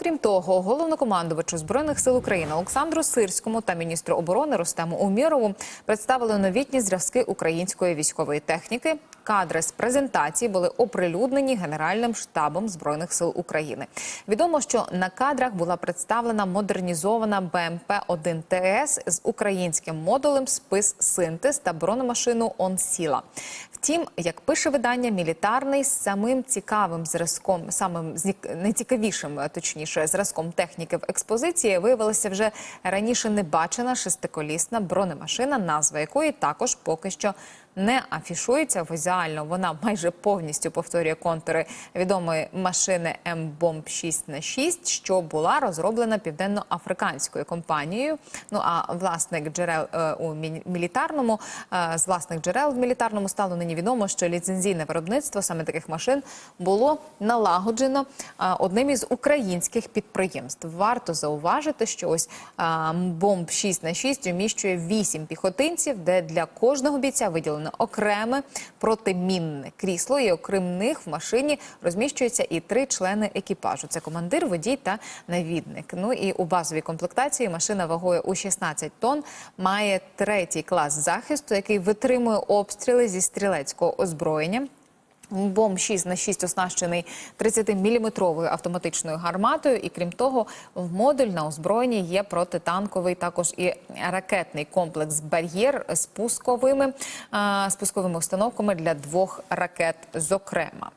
Окрім того, головнокомандувачу збройних сил України Олександру Сирському та міністру оборони Рустему Умірову представили новітні зразки української військової техніки. Кадри з презентації були оприлюднені Генеральним штабом збройних сил України. Відомо, що на кадрах була представлена модернізована БМП 1 ТС з українським модулем спис синтез та бронемашину «Онсіла». Втім, як пише видання, мілітарний з самим цікавим зразком, самим найцікавішим, точніше, зразком техніки в експозиції виявилася вже раніше не бачена шестиколісна бронемашина, назва якої також поки що не афішується візуально. Вона майже повністю повторює контури відомої машини М-бомб 6 на 6 що була розроблена південно-африканською компанією. Ну а власник джерел е, у мілітарному е, з власних джерел в мілітарному стало нині відомо, що ліцензійне виробництво саме таких машин було налагоджено е, одним із українських підприємств. Варто зауважити, що ось е, бомб 6 на 6 вміщує 8 піхотинців, де для кожного бійця виділено окреме протимінне крісло, і окрім них в машині розміщуються і три члени екіпажу: це командир, водій та навідник. Ну і у базовій комплектації машина вагою у 16 тонн має третій клас захисту, який витримує обстріли зі стрілецького озброєння. Бомб 6 на 6 оснащений 30-міліметровою автоматичною гарматою, і крім того, в модуль на озброєнні є протитанковий також і ракетний комплекс бар'єр з пусковими, а, з пусковими установками для двох ракет, зокрема.